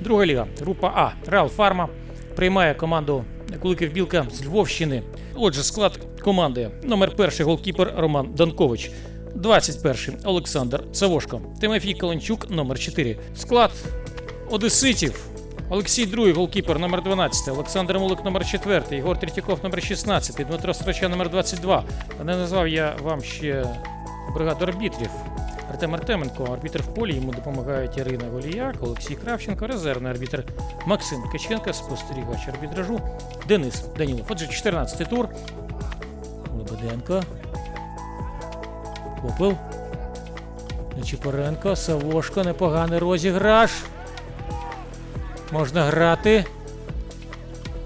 Друга ліга. Група А. Реал Фарма приймає команду Куликів Білка з Львовщини. Отже, склад команди. Номер перший голкіпер Роман Данкович. 21 Олександр Савошко. Тимофій Каленчук, номер 4. Склад Одеситів. Олексій Другий, голкіпер номер 12, Олександр Мулик номер 4, Ігор Третьяков номер 16, Дмитро Строча номер 22. А Не назвав я вам ще бригаду арбітрів. Артем Артеменко, арбітр в полі, йому допомагають Ірина Голіяк, Олексій Кравченко, резервний арбітр Максим Ткаченко, спостерігач арбітражу Денис Данілов. Отже, 14-й тур. Лебеденко. Попил. Нечипоренко, Савошко, непоганий розіграш. Можна грати.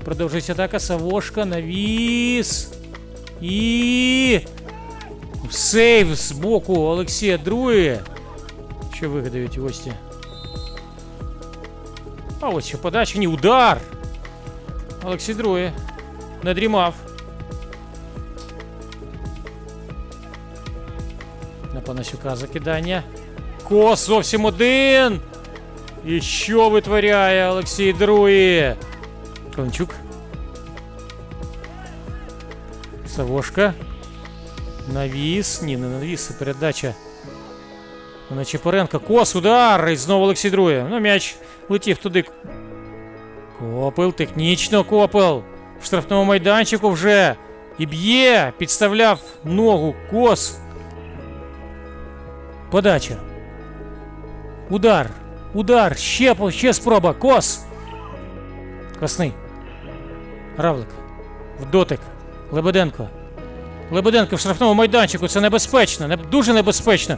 Продовжується атака. Савошка, навіс. І. Сейв з боку Олексія Друї. Що вигадають гості? А ось ще подача. Ні, удар. Олексій Друє. Не дрімав. На Панасюка закидання. Кос зовсім один. І що витворяє Олексій Друї? Кончук. Савошка. Навіс. Ні, не навіс, а передача. На Чепоренко. Кос, удар! І знову Олексій Друє. Ну, м'яч летів туди. Копил, технічно копил. В штрафному майданчику вже. І б'є. Підставляв ногу. Кос. Подача. Удар. Удар. Ще, ще спроба. Кос. Красний. Равлик. В дотик. Лебеденко. Лебеденко в штрафному майданчику. Це небезпечно. Не, дуже небезпечно.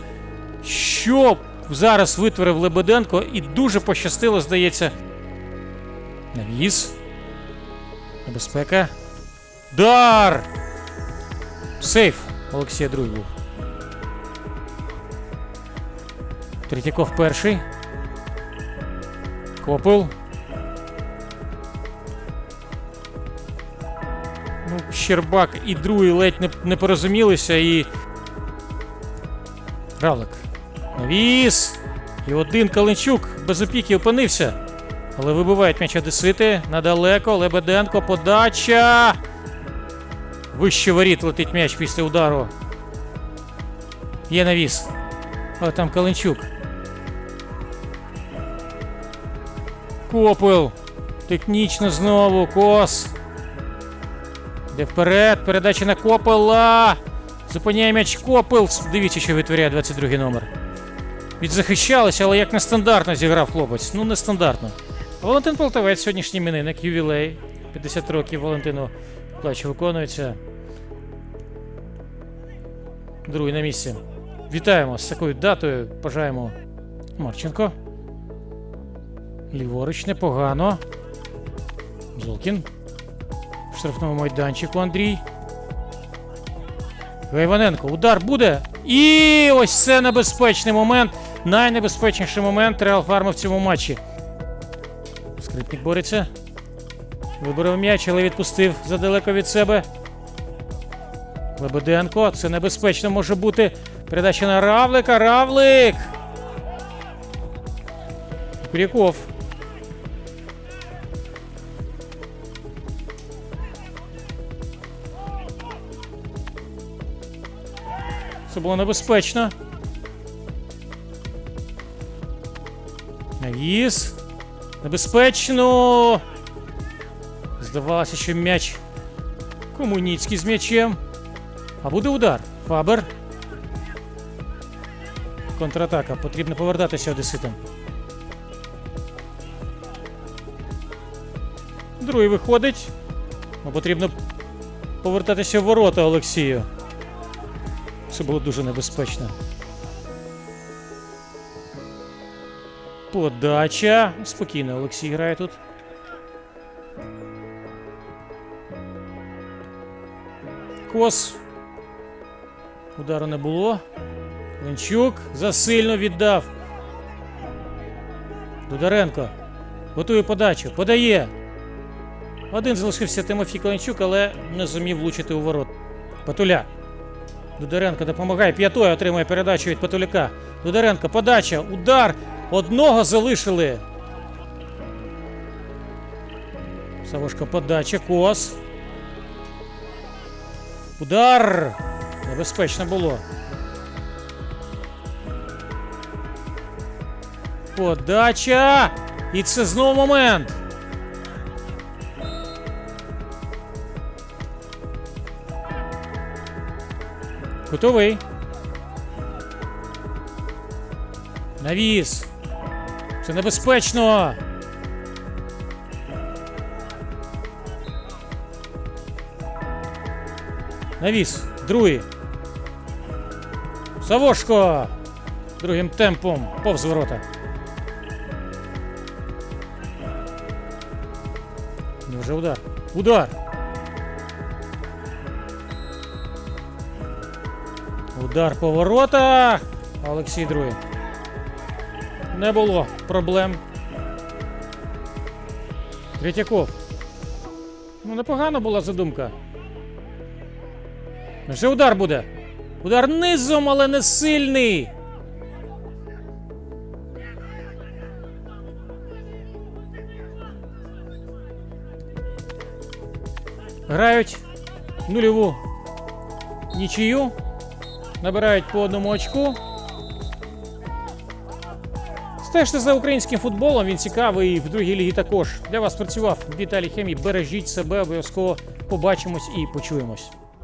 Що зараз витворив Лебеденко і дуже пощастило, здається. Навіс. Небезпека. Дар! Сейф. Олексія Друй був. Третьяков перший. Копил. Щербак і другий ледь не, не порозумілися і. Равлик. Навіс. І один Каленчук без опіки опинився. Але вибивають м'яч Одесити. Надалеко. Лебеденко. Подача. Вище воріт летить м'яч після удару. Є навіс. Але там Каленчук. Копил. Технічно знову. Кос. Де вперед. Передача на Копила. Зупиняє м'яч Копил. Дивіться, що витворяє 22 номер. Відзахищалися, але як нестандартно зіграв хлопець. Ну, нестандартно. Валентин Полтавець, сьогоднішній іменинник, ювілей. 50 років Валентину плачу виконується. Другий на місці. Вітаємо з такою датою. Бажаємо Марченко. Ліворуч непогано. Золкін. Штрафному майданчику Андрій. Гайваненко. Удар буде. І ось це небезпечний момент. Найнебезпечніший момент Реал Фарма в цьому матчі. Скрипник бореться. Виборов м'яч, але відпустив задалеко від себе. Лебеденко. Це небезпечно може бути. Передача на Равлика. Равлик! Куряков. Це було небезпечно. Навіс. Небезпечно. Здавалося, що м'яч Комуніцький з м'ячем. А буде удар. Фабер. Контратака. Потрібно повертатися одеситам. Другий виходить. Потрібно повертатися в ворота Олексію. Це було дуже небезпечно. Подача. Спокійно, Олексій грає тут. Кос. Удару не було. Ленчук засильно віддав. Дударенко. Готує подачу. Подає. Один залишився Тимофій Коленчук, але не зумів влучити у ворот. Патуля. Дударенко допомагає. П'ятою отримує передачу від Патуляка. Дударенко, подача, удар. Одного залишили. Савошка подача, кос. Удар! Небезпечно було. Подача! І це знову момент. Готовий. Навіс. Це небезпечно. Навіс. Другий. Савошко. Другим темпом повз ворота. Невже удар? Удар! Удар по воротах. Олексій другий. Не було проблем. Третьяков. Ну, непогана була задумка. Вже удар буде. Удар низом, але не сильний. Грають нульову нічию. Набирають по одному очку. Стежте за українським футболом, він цікавий в другій лігі також. Для вас працював Віталій Хемій. Бережіть себе, обов'язково побачимось і почуємось.